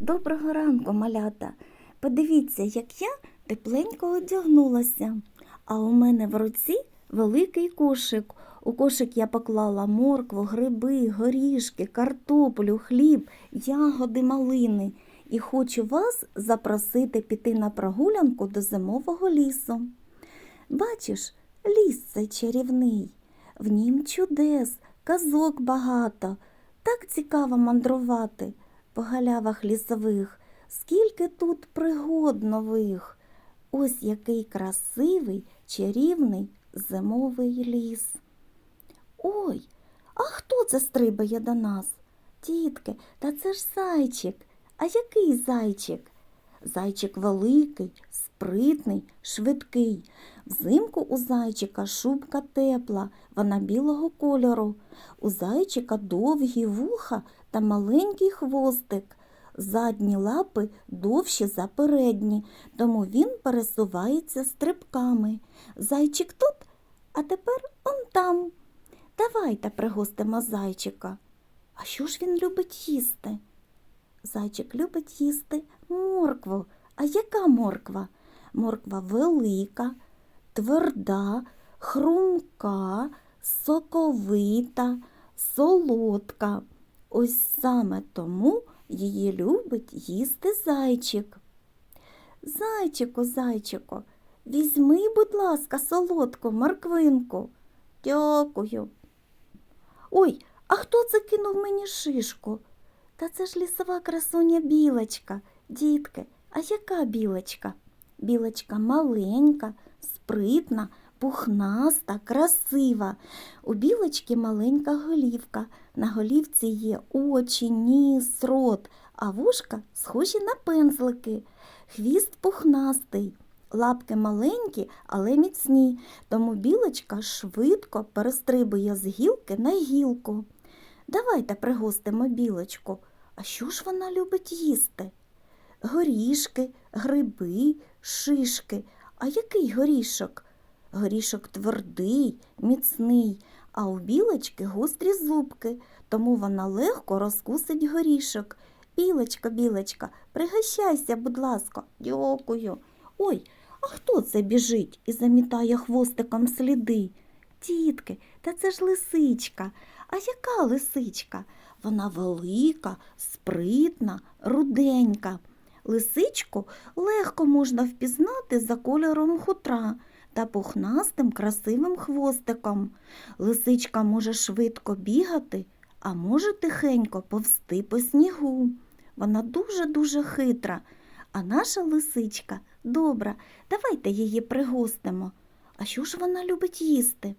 Доброго ранку, малята. Подивіться, як я тепленько одягнулася. А у мене в руці великий кошик. У кошик я поклала моркву, гриби, горішки, картоплю, хліб, ягоди, малини. І хочу вас запросити піти на прогулянку до зимового лісу. Бачиш, ліс цей чарівний, в нім чудес, казок багато. Так цікаво мандрувати по галявах лісових, скільки тут пригод нових. Ось який красивий, чарівний зимовий ліс. Ой, а хто це стрибає до нас? Тітки, та це ж зайчик. А який зайчик? Зайчик великий, спритний, швидкий. Взимку у зайчика шубка тепла, вона білого кольору. У зайчика довгі вуха та маленький хвостик. Задні лапи довші за передні, тому він пересувається стрибками. Зайчик тут, а тепер он там. Давайте пригостимо зайчика. А що ж він любить їсти? Зайчик любить їсти моркву. А яка морква? Морква велика, тверда, хрумка, соковита, солодка. Ось саме тому її любить їсти зайчик. Зайчику, зайчику, візьми, будь ласка, солодку морквинку. Дякую. Ой, а хто це кинув мені шишку? Та це ж лісова красуня білочка, дітки. А яка білочка? Білочка маленька, спритна, пухнаста, красива. У білочки маленька голівка. На голівці є очі, ніс, рот, а вушка схожі на пензлики. Хвіст пухнастий. Лапки маленькі, але міцні, тому білочка швидко перестрибує з гілки на гілку. Давайте пригостимо білочку. А що ж вона любить їсти? Горішки, гриби, шишки. А який горішок? Горішок твердий, міцний, а у білочки гострі зубки, тому вона легко розкусить горішок. Білочка, білочка, пригощайся, будь ласка. Дякую. Ой, а хто це біжить і замітає хвостиком сліди? Тітки, та це ж лисичка. А яка лисичка? Вона велика, спритна, руденька. Лисичку легко можна впізнати за кольором хутра та пухнастим красивим хвостиком. Лисичка може швидко бігати, а може тихенько повсти по снігу. Вона дуже-дуже хитра, а наша лисичка добра, давайте її пригостимо. А що ж вона любить їсти?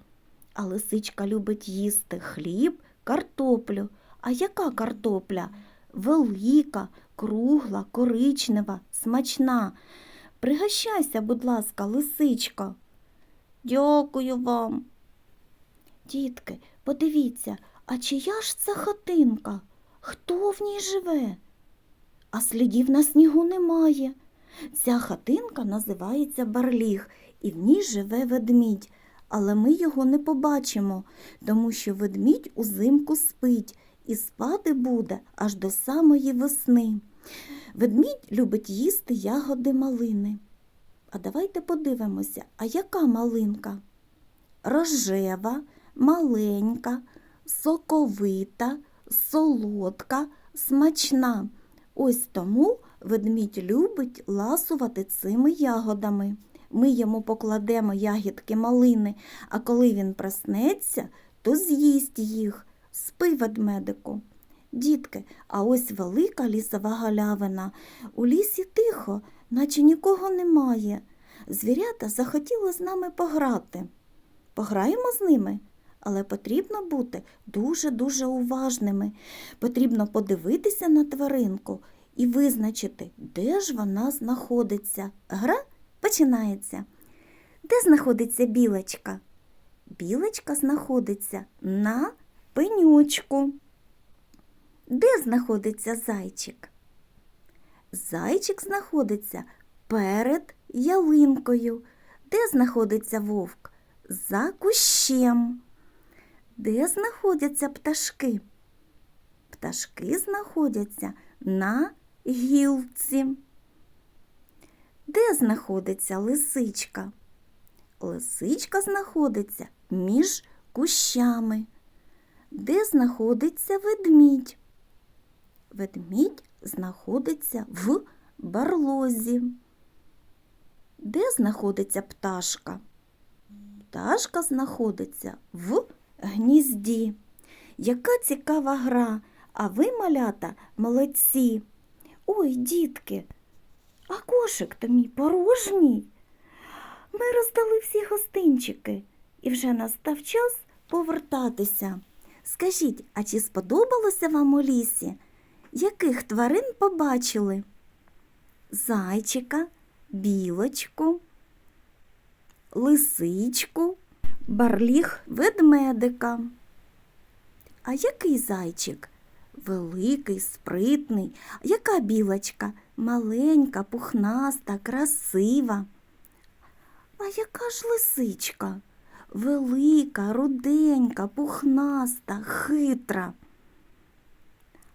А лисичка любить їсти хліб, картоплю. А яка картопля? Велика, кругла, коричнева, смачна. Пригощайся, будь ласка, лисичко. Дякую вам. Дітки, подивіться, а чия ж це хатинка? Хто в ній живе? А слідів на снігу немає. Ця хатинка називається Барліг, і в ній живе ведмідь, але ми його не побачимо, тому що ведмідь узимку спить і спати буде аж до самої весни. Ведмідь любить їсти ягоди малини. А давайте подивимося, а яка малинка? Рожева, маленька, соковита, солодка, смачна. Ось тому ведмідь любить ласувати цими ягодами. Ми йому покладемо ягідки малини, а коли він проснеться, то з'їсть їх. Спи, ведмедику. Дітки, а ось велика лісова галявина. У лісі тихо, наче нікого немає. Звірята захотіли з нами пограти. Пограємо з ними, але потрібно бути дуже-дуже уважними. Потрібно подивитися на тваринку і визначити, де ж вона знаходиться. Гра починається. Де знаходиться білочка? Білочка знаходиться на пенючку. Де знаходиться зайчик? Зайчик знаходиться перед ялинкою. Де знаходиться вовк? За кущем. Де знаходяться пташки? Пташки знаходяться на гілці. Де знаходиться лисичка? Лисичка знаходиться між кущами. Де знаходиться ведмідь? Ведмідь знаходиться в барлозі. Де знаходиться пташка? Пташка знаходиться в гнізді. Яка цікава гра, а ви, малята, молодці. Ой, дітки, а кошик то мій порожній. Ми роздали всі гостинчики, і вже настав час повертатися. Скажіть, а чи сподобалося вам у лісі? Яких тварин побачили? Зайчика, білочку, лисичку, барліг ведмедика. А який зайчик? Великий, спритний. Яка білочка? Маленька, пухнаста, красива. А яка ж лисичка? Велика, руденька, пухнаста, хитра.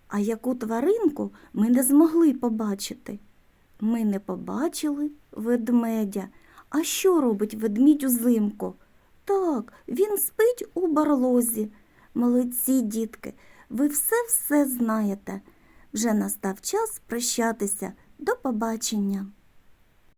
А яку тваринку ми не змогли побачити? Ми не побачили ведмедя. А що робить ведмідь узимку? Так, він спить у барлозі. Молодці, дітки, ви все-все знаєте. Вже настав час прощатися. До побачення.